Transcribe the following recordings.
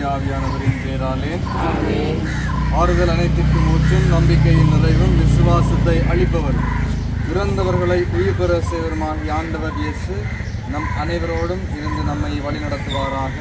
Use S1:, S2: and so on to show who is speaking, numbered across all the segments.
S1: தூயாவியானவரின் பேராலே ஆறுதல் அனைத்திற்கும் ஊற்றும் நம்பிக்கையின் நிறைவும் விசுவாசத்தை அளிப்பவர். இறந்தவர்களை உயிர் பெற செய்வருமாகிய ஆண்டவர் இயேசு நம் அனைவரோடும் இருந்து நம்மை வழிநடத்துவாராக.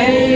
S1: அன்பார்ந்த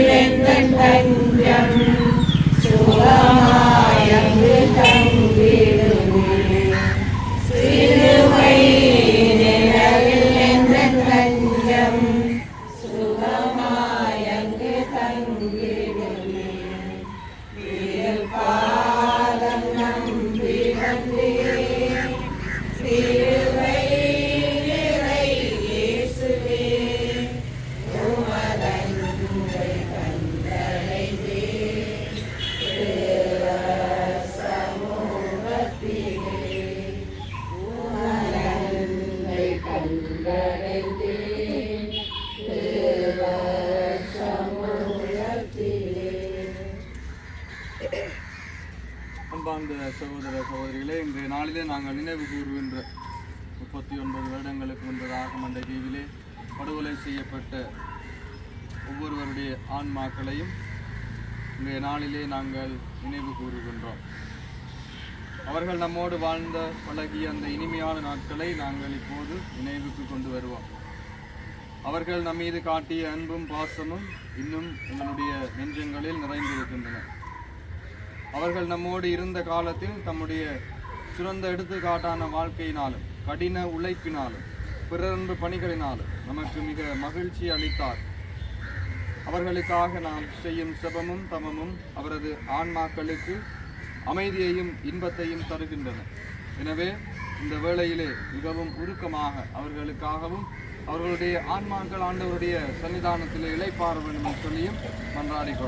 S1: படுகொலை செய்யப்பட்ட ஒவ்வொருவருடைய ஆன்மாக்களையும் இன்றைய நாளிலே நாங்கள் நினைவு கூறுகின்றோம். அவர்கள் நம்மோடு வாழ்ந்த பழகிய அந்த இனிமையான நாட்களை நாங்கள் இப்போது நினைவுக்கு கொண்டு வருவோம். அவர்கள் நம் மீது காட்டிய அன்பும் பாசமும் இன்னும் எங்களுடைய நெஞ்சங்களில் நிறைந்திருக்கின்றன. அவர்கள் நம்மோடு இருந்த காலத்தில் தம்முடைய சிறந்த எடுத்துக்காட்டான வாழ்க்கையினாலும் கடின உழைப்பினாலும் பிறன்பு பணிகளினால் நமக்கு மிக மகிழ்ச்சி அளித்தார். அவர்களுக்காக நாம் செய்யும் செபமும் தமமும் அவரது ஆன்மாக்களுக்கு அமைதியையும் இன்பத்தையும் தருகின்றன. எனவே இந்த வேளையிலே மிகவும் உருக்கமாக அவர்களுக்காகவும் அவர்களுடைய ஆன்மாக்கள் ஆண்டவருடைய சன்னிதானத்திலே இழைப்பார வேண்டும் என்று சொல்லியும் மன்றாடிக்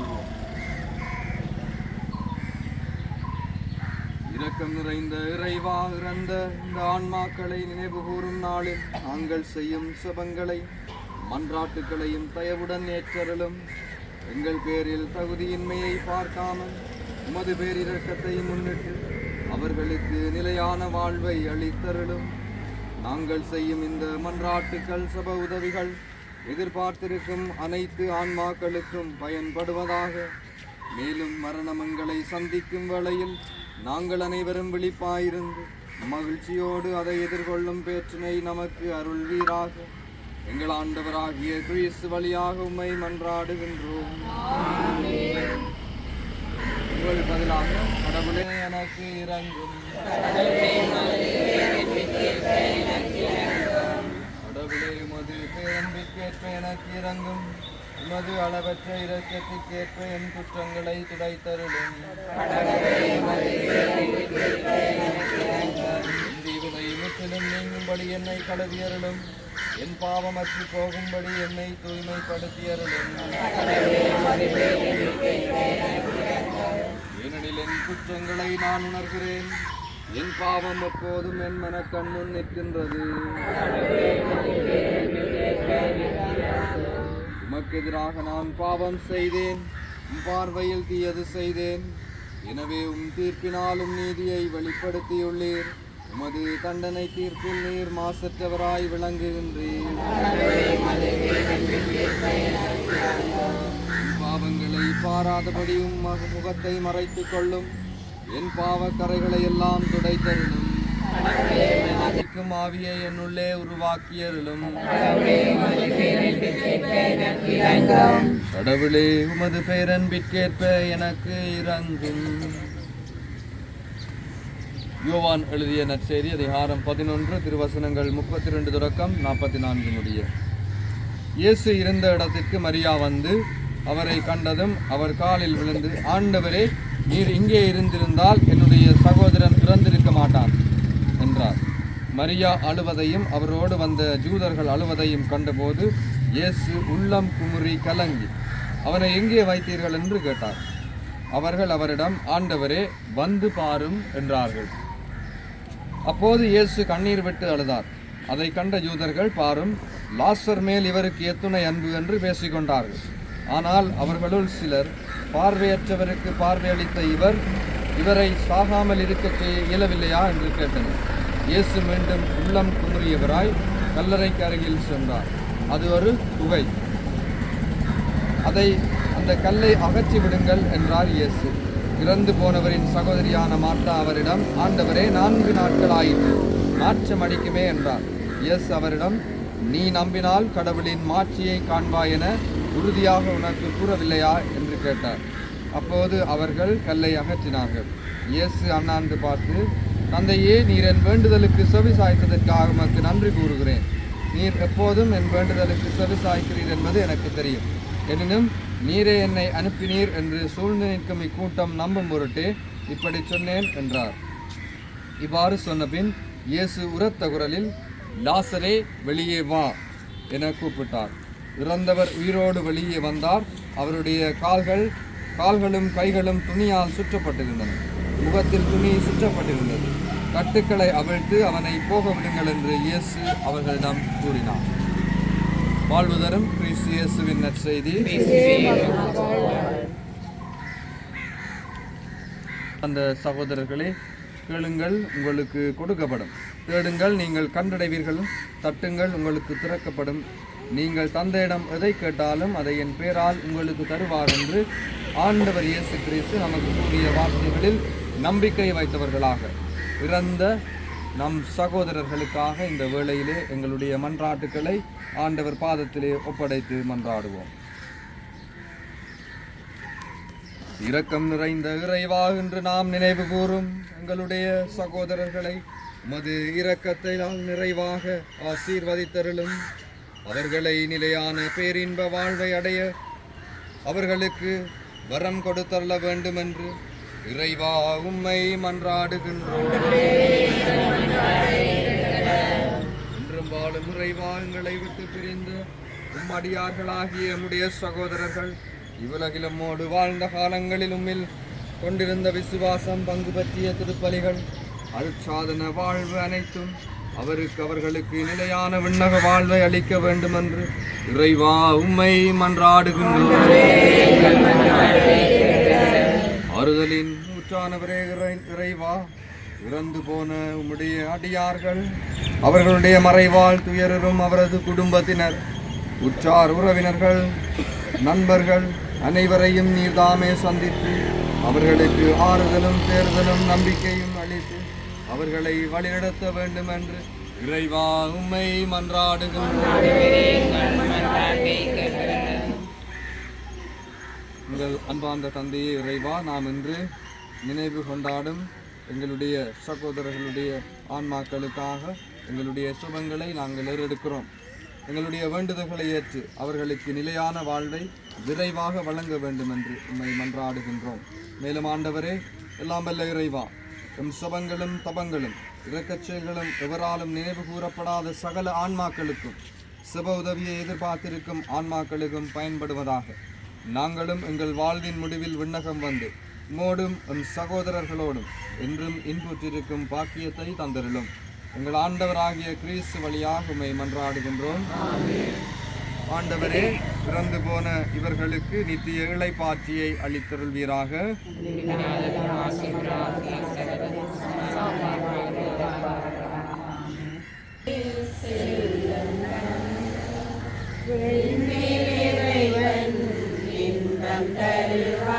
S1: இரக்கம் நிறைந்த இறைவா இறந்த இந்த ஆன்மாக்களை நினைவு கூறும் நாளில் நாங்கள் செய்யும் சபங்களை மன்றாட்டுகளையும் தயவுடன் ஏற்றருளும். எங்கள் பேரில் தகுதியின்மையை பார்க்காமல் உமது பேரிரக்கத்தை முன்னிட்டு அவர்களுக்கு நிலையான வாழ்வை அளித்தருளும். நாங்கள் செய்யும் இந்த மன்றாட்டுக்கள் சப உதவிகள் எதிர்பார்த்திருக்கும் அனைத்து ஆன்மாக்களுக்கும் பயன்படுவதாக. மேலும் மரணமங்களை சந்திக்கும் வேளையில் நாங்கள் அனைவரும் விழிப்பாயிருந்து மகிழ்ச்சியோடு அதை எதிர்கொள்ளும் பேற்றினை நமக்கு அருள்வீராக. எங்கள் ஆண்டவராகிய கிறிஸ்து வழியாக உம்மை மன்றாடுகின்றோம். உங்கள் பதிலாக கடவுளே எனக்கு இறங்கும். கடவுளே உமது பேரன்பிற்கேற்ப எனக்கு இறங்கும். உமது அளவற்ற இரக்கத்திற்கேற்ப என் குற்றங்களை துடைத்தருளும். என் தீவினை முற்றிலும் நீங்கும்படி என்னை கழுவியருளும் என் பாவமற்று போகும்படி என்னை தூய்மைப்படுத்தியருளும். ஏனெனில் என் குற்றங்களை நான் உணர்கிறேன். என் பாவம் எப்போதும் என் மனக்கண் முன் நிற்கின்றது. உமக்கு எதிராக நான் பாவம் செய்தேன். உம் பார்வையில் தீயது செய்தேன். எனவே உம் தீர்ப்பினாலும் நீதியை வெளிப்படுத்தியுள்ளீர். உமது தண்டனை தீர்ப்பில் நீர் மாசற்றவராய் விளங்குகின்றீர். பாவங்களை பாராதபடியும் மக- முகத்தை மறைத்துக் கொள்ளும். என் பாவக்கரைகளை எல்லாம் துடைத்தருளும். அழிக்கும் ஆவியை என்னுள்ளே உருவாக்கியருளும் கடவுளே உமது பேரன்பிற்கேற்ப எனக்கு இறங்கும் யோவான் எழுதிய நற்செய்தி அதிகாரம் பதினொன்று திருவசனங்கள் முப்பத்தி ரெண்டு தொடக்கம் நாற்பத்தி நான்கு முடிய. இயேசு இருந்த இடத்திற்கு மரியா வந்து அவரை கண்டதும் அவர் காலில் விழுந்து ஆண்டவரே நீர் இங்கே இருந்திருந்தால் என்னுடைய சகோதரன் பிறந்திருக்க மாட்டான். என்றார். மரியா அழுவதையும் அவரோடு வந்த ஜூதர்கள் அழுவதையும் கண்டபோது இயேசு உள்ளம் குமுறி கலங்கி அவனை எங்கே வைத்தீர்கள்? என்று கேட்டார். அவர்கள் அவரிடம் ஆண்டவரே வந்து பாரும் என்றார்கள். அப்போது இயேசு கண்ணீர் விட்டு அழுதார். அதை கண்ட ஜூதர்கள் பாரும் லாசர் மேல் இவருக்கு எத்துணை அன்பு என்று பேசிக்கொண்டார்கள். ஆனால் அவர்களுள் சிலர் பார்வையற்றவருக்கு பார்வையளித்த இவர் இவரை சாகாமல் இருக்க செய்ய இயலவில்லையா? என்று கேட்டனர். இயேசு மீண்டும் உள்ளம் குமுறியவராய் கல்லறைக்கு அருகில் சென்றார். அது ஒரு குகை. அதை அந்த கல்லை அகற்றி விடுங்கள் என்றார் இயேசு. இறந்து போனவரின் சகோதரியான மார்த்தா அவரிடம் ஆண்டவரே நான்கு நாட்கள் ஆயிற்று மாற்றம் அடிக்குமே என்றார். இயேசு அவரிடம் நீ நம்பினால் கடவுளின் மாட்சியை காண்பாய் என உறுதியாக உனக்கு கூறவில்லையா? என்று கேட்டார். அப்போது அவர்கள் கல்லை அகற்றினார்கள். இயேசு அண்ணாந்து பார்த்து தந்தையே நீர் என் வேண்டுதலுக்கு செவி சாய்த்ததற்காக உமக்கு நன்றி கூறுகிறேன். நீர் எப்போதும் என் வேண்டுதலுக்கு செவி சாய்க்கிறீர் என்பது எனக்கு தெரியும். எனினும் நீரே என்னை அனுப்பினீர் என்று சூழ்ந்து நிற்கும் இக்கூட்டம் நம்பும் பொருட்டு இப்படி சொன்னேன் என்றார். இவ்வாறு சொன்னபின் இயேசு உரத்த குரலில் லாசரே வெளியே வா என கூப்பிட்டார். இறந்தவர் உயிரோடு வெளியே வந்தார். அவருடைய கால்கள் கால்களும் கைகளும் துணியால் சுற்றப்பட்டிருந்தன. முகத்தில் துணி சுற்றப்பட்டிருந்தது. கட்டுக்களை அவிழ்த்து அவனை போக விடுங்கள் என்று இயேசு அவர்களிடம் கூறினார். வாழ்வுதரும் கிறிஸ்து இயேசுவின் நற்செய்தி. அந்த சகோதரர்களே கேளுங்கள் உங்களுக்கு கொடுக்கப்படும். தேடுங்கள் நீங்கள் கண்டடைவீர்கள். தட்டுங்கள் உங்களுக்கு திறக்கப்படும். நீங்கள் தந்தையிடம் எதை கேட்டாலும் அதை என் பேரால் உங்களுக்கு தருவார் என்று ஆண்டவர் இயேசு கிறிஸ்து நமக்கு கூறிய வார்த்தைகளில் நம்பிக்கை வைத்தவர்களாக இறந்த நம் சகோதரர்களுக்காக இந்த வேளையிலே எங்களுடைய மன்றாட்டுக்களை ஆண்டவர் பாதத்திலே ஒப்படைத்து மன்றாடுவோம். இரக்கம் நிறைந்த இறைவா என்று நாம் நினைவு கூறும் எங்களுடைய சகோதரர்களை உமது இரக்கத்தை நாம் நிறைவாக ஆசீர்வதித்தருளும். அவர்களை நிலையான பேரின்ப வாழ்வை அடைய அவர்களுக்கு வரம் கொடுத்தருள வேண்டும் என்று இறைவா உம்மை மன்றாடுகின்றோம். என்றும் வாழும் இறைவா எங்களை விட்டு பிரிந்து உம் அடியார்களாகிய நம்முடைய சகோதரர்கள் இவ்வுலகிலும்மோடு வாழ்ந்த காலங்களில் உம்மில் கொண்டிருந்த விசுவாசம் பங்கு பற்றிய திருப்பலிகள் அருட்சாதன வாழ்வு அனைத்தும் அவருக்கு அவர்களுக்கு நிலையான விண்ணக வாழ்வை அளிக்க வேண்டும் என்று இறைவா உம்மை மன்றாடுகின்றோம். ஆறுதலின் நூற்றானவரே இறைவா இறந்து போன உம்முடைய அடியார்கள் அவர்களுடைய மறைவால் துயரரும் அவரது குடும்பத்தினர் உற்றார் உறவினர்கள் நண்பர்கள் அனைவரையும் நீர்தாமே சந்தித்து அவர்களுக்கு ஆறுதலும் தேர்தலும் நம்பிக்கையும் அளித்து அவர்களை வழிநடத்த வேண்டும் என்று இறைவா உம்மை மன்றாடுகின்றோம் உங்கள் அன்பார்ந்த தந்தையே இறைவா நாம் இன்று நினைவு கொண்டாடும் எங்களுடைய சகோதரர்களுடைய ஆன்மாக்களுக்காக எங்களுடைய சுபங்களை நாங்கள் ஏறெடுக்கிறோம். எங்களுடைய வேண்டுதல்களை ஏற்று அவர்களுக்கு நிலையான வாழ்வை விரைவாக வழங்க வேண்டும் என்று உம்மை மன்றாடுகின்றோம். மேலும் ஆண்டவரே எல்லாம் வல்ல இறைவா எம் சுபங்களும் தபங்களும் இரக்கச் செயல்களும் எவராலும் நினைவு கூறப்படாத சகல ஆன்மாக்களுக்கும் சுப உதவியை எதிர்பார்த்திருக்கும் ஆன்மாக்களுக்கும் பயன்படுவதாக. நாங்களும் எங்கள் வாழ்வின் முடிவில் விண்ணகம் வந்து உம்மோடும் எம் சகோதரர்களோடும் என்றும் இன்புற்றிருக்கும் பாக்கியத்தை தந்தருளும். எங்கள் ஆண்டவராகிய கிறிஸ்து வழியாக உம்மை மன்றாடுகின்றோம். ஆண்டவரே இறந்து போன இவர்களுக்கு நித்திய இழைப்பாற்றியை அளித்தருள்வீராக.
S2: Amen.